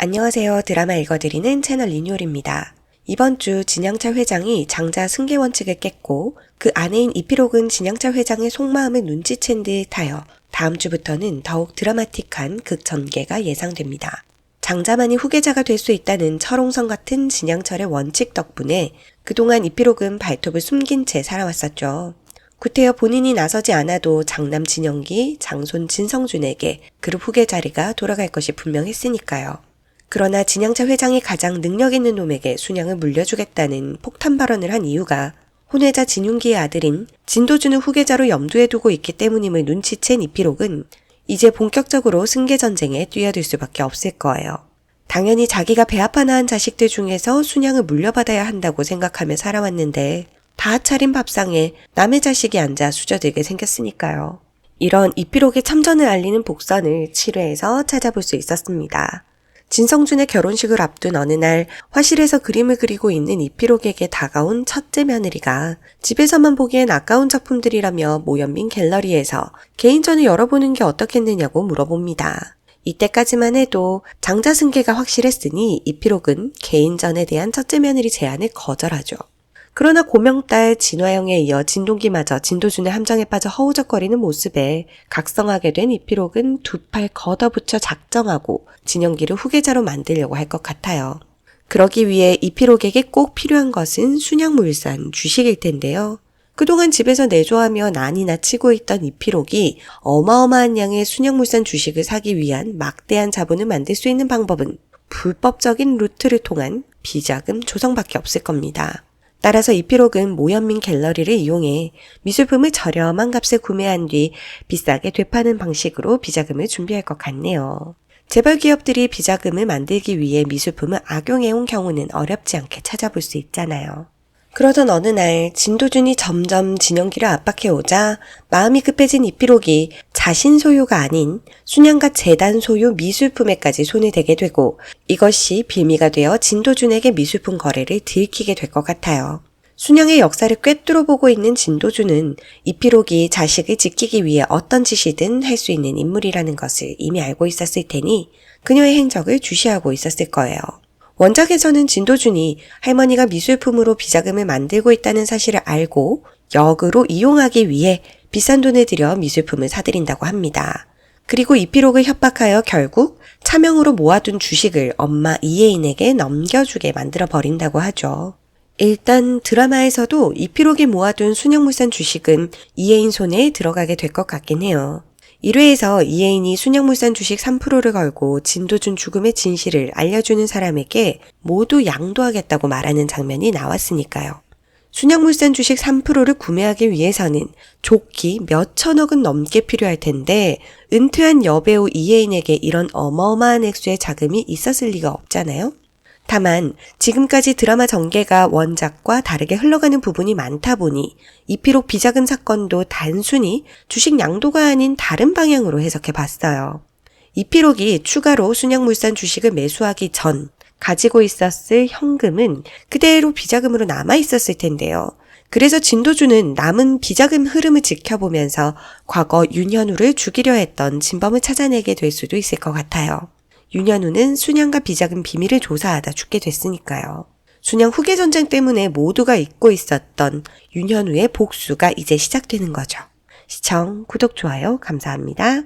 안녕하세요. 드라마 읽어드리는 채널 리뉴얼입니다. 이번 주 진양차 회장이 장자 승계 원칙을 깼고 그 아내인 이필옥은 진양차 회장의 속마음을 눈치챈 듯하여 다음 주부터는 더욱 드라마틱한 극 전개가 예상됩니다. 장자만이 후계자가 될 수 있다는 철옹성 같은 진양철의 원칙 덕분에 그동안 이필옥은 발톱을 숨긴 채 살아왔었죠. 구태여 본인이 나서지 않아도 장남 진영기, 장손 진성준에게 그룹 후계 자리가 돌아갈 것이 분명했으니까요. 그러나 진양차 회장이 가장 능력 있는 놈에게 순양을 물려주겠다는 폭탄 발언을 한 이유가 혼외자 진윤기의 아들인 진도준을 후계자로 염두에 두고 있기 때문임을 눈치챈 이필옥은 이제 본격적으로 승계 전쟁에 뛰어들 수밖에 없을 거예요. 당연히 자기가 배아파 낳은 자식들 중에서 순양을 물려받아야 한다고 생각하며 살아왔는데 다 차린 밥상에 남의 자식이 앉아 수저들게 생겼으니까요. 이런 이필옥의 참전을 알리는 복선을 7회에서 찾아볼 수 있었습니다. 진성준의 결혼식을 앞둔 어느 날 화실에서 그림을 그리고 있는 이필옥에게 다가온 첫째 며느리가 집에서만 보기엔 아까운 작품들이라며 모연민 갤러리에서 개인전을 열어보는 게 어떻겠느냐고 물어봅니다. 이때까지만 해도 장자승계가 확실했으니 이필옥은 개인전에 대한 첫째 며느리 제안을 거절하죠. 그러나 고명딸 진화영에 이어 진동기마저 진도준의 함정에 빠져 허우적거리는 모습에 각성하게 된 이필옥은 두 팔 걷어붙여 작정하고 진영기를 후계자로 만들려고 할 것 같아요. 그러기 위해 이필옥에게 꼭 필요한 것은 순양물산 주식일 텐데요. 그동안 집에서 내조하며 난이나 치고 있던 이필옥이 어마어마한 양의 순양물산 주식을 사기 위한 막대한 자본을 만들 수 있는 방법은 불법적인 루트를 통한 비자금 조성밖에 없을 겁니다. 따라서 이필옥은 모현민 갤러리를 이용해 미술품을 저렴한 값에 구매한 뒤 비싸게 되파는 방식으로 비자금을 준비할 것 같네요. 재벌 기업들이 비자금을 만들기 위해 미술품을 악용해온 경우는 어렵지 않게 찾아볼 수 있잖아요. 그러던 어느 날 진도준이 점점 진영기를 압박해 오자 마음이 급해진 이필옥이 자신 소유가 아닌 순양가 재단 소유 미술품에까지 손을 대게 되고 이것이 빌미가 되어 진도준에게 미술품 거래를 들키게 될 것 같아요. 순양의 역사를 꿰뚫어 보고 있는 진도준은 이필옥이 자식을 지키기 위해 어떤 짓이든 할 수 있는 인물이라는 것을 이미 알고 있었을 테니 그녀의 행적을 주시하고 있었을 거예요. 원작에서는 진도준이 할머니가 미술품으로 비자금을 만들고 있다는 사실을 알고 역으로 이용하기 위해 비싼 돈을 들여 미술품을 사들인다고 합니다. 그리고 이필옥을 협박하여 결국 차명으로 모아둔 주식을 엄마 이혜인에게 넘겨주게 만들어 버린다고 하죠. 일단 드라마에서도 이필옥이 모아둔 순영물산 주식은 이혜인 손에 들어가게 될 것 같긴 해요. 1회에서 이혜인이 순영물산 주식 3%를 걸고 진도준 죽음의 진실을 알려주는 사람에게 모두 양도하겠다고 말하는 장면이 나왔으니까요. 순영물산 주식 3%를 구매하기 위해서는 좋기 몇 천억은 넘게 필요할 텐데 은퇴한 여배우 이혜인에게 이런 어마어마한 액수의 자금이 있었을 리가 없잖아요. 다만 지금까지 드라마 전개가 원작과 다르게 흘러가는 부분이 많다 보니 이필옥 비자금 사건도 단순히 주식 양도가 아닌 다른 방향으로 해석해 봤어요. 이필옥이 추가로 순양물산 주식을 매수하기 전 가지고 있었을 현금은 그대로 비자금으로 남아 있었을 텐데요. 그래서 진도주는 남은 비자금 흐름을 지켜보면서 과거 윤현우를 죽이려 했던 진범을 찾아내게 될 수도 있을 것 같아요. 윤현우는 순양과 비자금 비밀을 조사하다 죽게 됐으니까요. 순양 후계 전쟁 때문에 모두가 잊고 있었던 윤현우의 복수가 이제 시작되는 거죠. 시청, 구독, 좋아요 감사합니다.